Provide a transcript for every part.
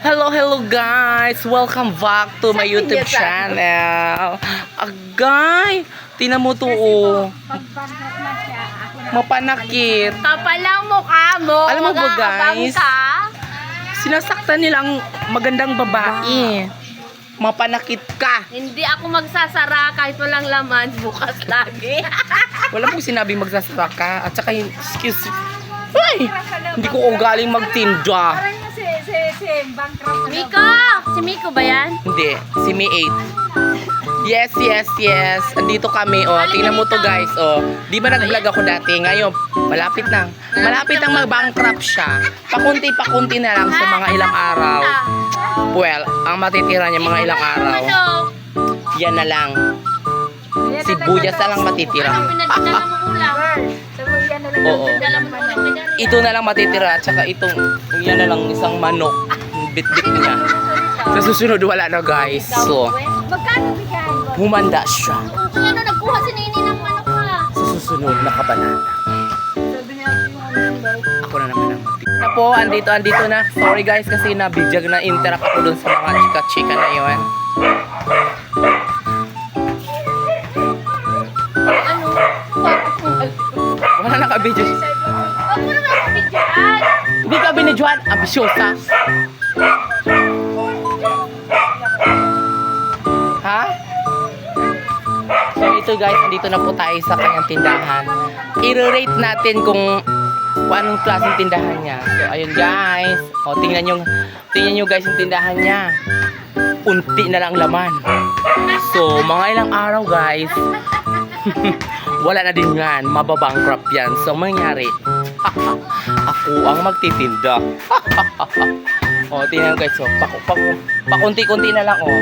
Hello, hello guys! Welcome back to my YouTube channel. Agay! Tingnan mo to oh. Mapanakit. Kapalang mukha mo. Alam mo ba, guys? Sinasaktan nila ang magandang babae. Mapanakit ka. Hindi ako magsasara kahit walang laman. Bukas lagi. Wala pong sinabi magsasara ka. At saka, yung- excuse Ay! Hindi ko ugaling magtinda. Si, si, bankrupt na Miko! Si Miko ba yan? Hindi, si May 8. Yes, yes, yes. Andito kami, oh. Tingnan mo to, guys, oh. Di ba nag-vlog ako dati? Ngayon, malapit na. Malapit nang mag-bankrupt siya. Pakunti-pakunti na lang sa mga ilang araw. Well, ang matitira niya mga ilang araw, Manok. yan na lang. Ayan Si na lang matitira. pinadala mo ulam? Sabi, yan na lang Oo. Ito na lang matitira, at saka itong, yan na lang isang manok. Bit-bit niya. Sa susunod, wala na, guys. So, humanda siya. Ano, nagkuha si Nini ng manok ha. Sa susunod, nakabanana. Ako na naman ang. Na po, andito, andito na. Sorry guys kasi nabidyag na interact ako dun sa mga chika-chika na yun. Ano? Wala mo naman kabidyan. Ka binidyoan. Ambisyosa. Ha? So ito guys, andito na po tayo sa kanyang tindahan. I-rate natin kung kung anong klaseng tindahan niya. So ayun guys. O tingnan nyo, tingnan nyo guys yung tindahan niya. Unti na lang laman. So mga ilang araw guys, wala na din yan. Mababankrupt yan. So mangyari, ako ang magtitinda. o tingnan guys, so, pak pak pakunti-kunti na lang oh.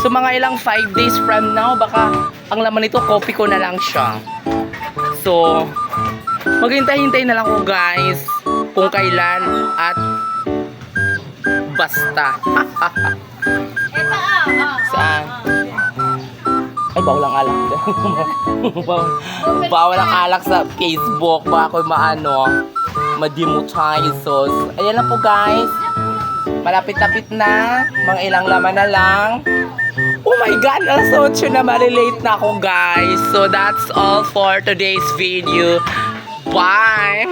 So mga ilang 5 days from now, baka ang laman nito, copy ko na lang siya. So, maghintay-hintay na lang ko guys kung kailan at basta. Ito ah. ah, Saan? Bawal ang alak. sa Facebook. Baka ako maano, ma-demonetize. So, ayan lang po guys. Malapit-lapit na. Mga ilang laman na lang. Oh my God! Alas 8 na malilate na ako guys. So, that's all for today's video. Bye!